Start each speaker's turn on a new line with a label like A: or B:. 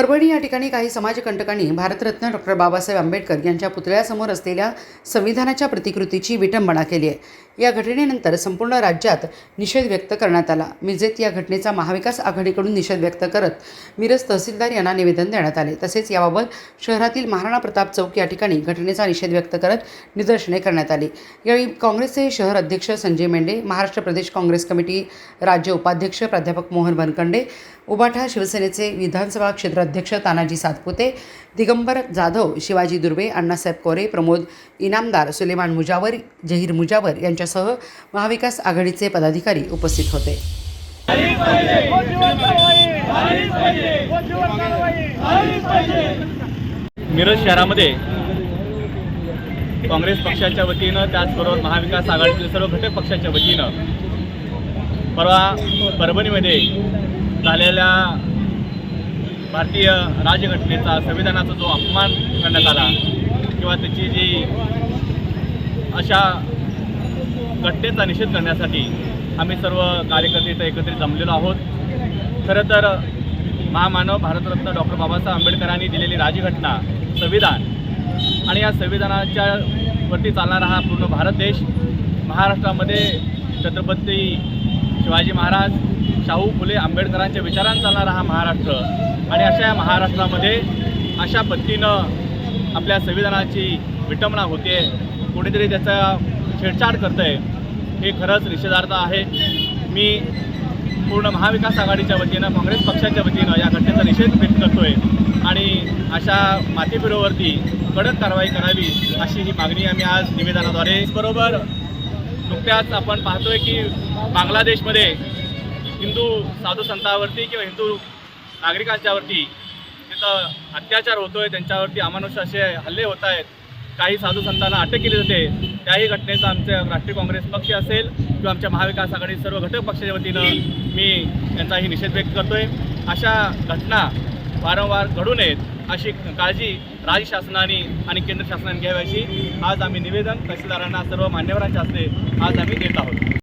A: परभणी या ठिकाणी काही समाजकंटकांनी भारतरत्न डॉक्टर बाबासाहेब आंबेडकर यांच्या पुतळ्यासमोर असलेल्या संविधानाच्या प्रतिकृतीची विटंबना केली आहे. या घटनेनंतर संपूर्ण राज्यात निषेध व्यक्त करण्यात आला. मिजेत या घटनेचा महाविकास आघाडीकडून निषेध व्यक्त करत मिरज तहसीलदार यांना निवेदन देण्यात आले. तसेच याबाबत शहरातील महाराणा प्रताप चौक या ठिकाणी घटनेचा निषेध व्यक्त करत निदर्शने करण्यात आली. यावेळी काँग्रेसचे शहर अध्यक्ष संजय मेंढे महाराष्ट्र प्रदेश काँग्रेस कमिटी राज्य उपाध्यक्ष प्राध्यापक मोहन बनकंडे उबाठा शिवसेनेचे विधानसभा अध्यक्ष तानाजी सातपुते दिगंबर जाधव शिवाजी दुर्वे अण्णासाहेब कोरे प्रमोद इनामदार सुलेमान मुजावर जहीर मुजावर यांच्यासह महाविकास आघाडीचे पदाधिकारी उपस्थित होते.
B: मिरज शहरामध्ये काँग्रेस पक्षाच्या वतीनं त्याचबरोबर महाविकास आघाडीतील सर्व घटक पक्षाच्या वतीनं परवा परभणीमध्ये झालेल्या भारतीय राजघटनेचा संविधानाचा जो अपमान करण्यात आला किंवा त्याची जी अशा घटनेचा निषेध करण्यासाठी आम्ही सर्व कार्यकर्ते इथं एकत्रित जमलेलो आहोत. खरं तर महामानव भारतरत्न डॉक्टर बाबासाहेब आंबेडकरांनी दिलेली राजघटना संविधान आणि या संविधानाच्या वरती चालणारा हा पूर्ण भारत देश महाराष्ट्रामध्ये छत्रपती शिवाजी महाराज शाहू फुले आंबेडकरांच्या विचारांनी चालणारा हा महाराष्ट्र. आणि अशा या महाराष्ट्रामध्ये अशा पद्धतीनं आपल्या संविधानाची विटंबना होते कोणीतरी त्याचा छेडछाड करतं आहे हे खरंच निषेधार्थ आहे. मी पूर्ण महाविकास आघाडीच्या वतीनं काँग्रेस पक्षाच्या वतीनं या घटनेचा निषेध व्यक्त आहे आणि अशा मातीबिरोवरती कडक कारवाई करावी अशी ही मागणी आम्ही आज निवेदनाद्वारे बरोबर नुकत्याच आपण पाहतोय की बांगलादेशमध्ये हिंदू साधू संतांवरती किंवा हिंदू नागरिकांच्यावरती तिथं अत्याचार होतोय त्यांच्यावरती अमानुष असे हल्ले होत आहेत. काही साधू संतांना अटक केली जाते. त्याही घटनेचा आमचं राष्ट्रीय काँग्रेस पक्ष असेल किंवा आमच्या महाविकास आघाडी सर्व घटक पक्षाच्या वतीनं मी त्यांचाही निषेध व्यक्त करतोय. अशा घटना वारंवार घडू नयेत अशी काळजी राज्य शासनाने आणि केंद्र शासनाने घ्यावी अशी आज आम्ही निवेदन तहसीलदारांना सर्व मान्यवरांच्या हस्ते आज आम्ही देत आहोत.